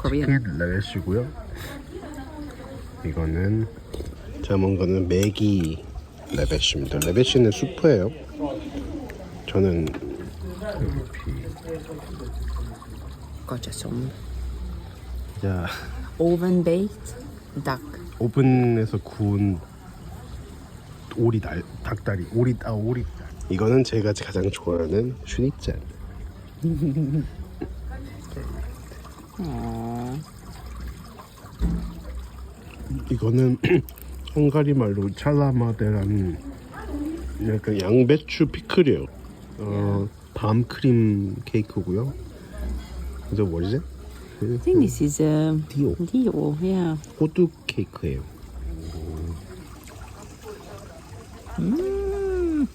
Korean. 레벨시고요. 이거는 제가 먹은 거는 매기 레벨시입니다. 레벨시는 수프예요. 저는 Có trà súng. 야 Oven baked duck. 오븐에서 구운 오리 날 닭다리 오리 아 오리 이거는 제가 가장 좋아하는 슈니짠. Aww. 이거는 헝가리 말로 찰라마데라는 약간 양배추 피클이에요. 어, 밤 크림 케이크고요. 이거 뭐지? I think this is a 디오 Dio. Yeah. 호두 케이크예요. 음.